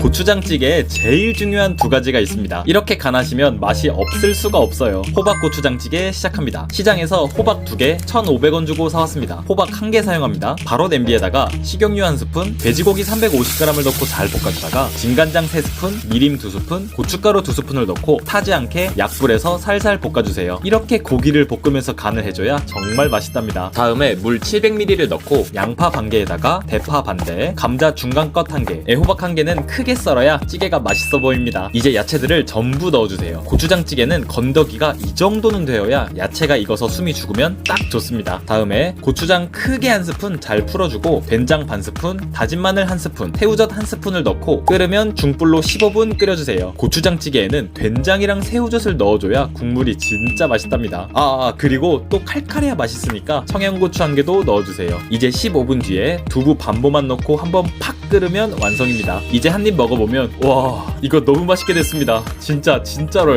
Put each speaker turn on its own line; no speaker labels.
고추장찌개에 제일 중요한 두 가지가 있습니다. 이렇게 간하시면 맛이 없을 수가 없어요. 호박 고추장찌개 시작합니다. 시장에서 호박 두개 1,500원 주고 사왔습니다. 호박 한개 사용합니다. 바로 냄비에다가 식용유 한 스푼, 돼지고기 350g을 넣고 잘 볶아주다가 진간장 3스푼, 미림 2스푼, 고춧가루 2스푼을 넣고 타지 않게 약불에서 살살 볶아주세요. 이렇게 고기를 볶으면서 간을 해줘야 정말 맛있답니다. 다음에 물 700ml를 넣고 양파 반 개에다가 대파 반 대, 감자 중간껏 한 개, 애호박 한 개는 크게 썰어야 찌개가 맛있어 보입니다. 이제 야채들을 전부 넣어주세요. 고추장찌개는 건더기가 이 정도는 되어야 야채가 익어서 숨이 죽으면 딱 좋습니다. 다음에 고추장 크게 한 스푼 잘 풀어주고 된장 반 스푼, 다진 마늘 한 스푼, 새우젓 한 스푼을 넣고 끓으면 중불로 15분 끓여주세요. 고추장찌개에는 된장이랑 새우젓을 넣어줘야 국물이 진짜 맛있답니다. 아, 아, 그리고 또 칼칼해야 맛있으니까 청양고추 한 개도 넣어주세요. 이제 15분 뒤에 두부 반보만 넣고 한번 팍 끓으면 완성입니다. 이제 한입 먹어보면 와 이거 너무 맛있게 됐습니다. 진짜 진짜로요.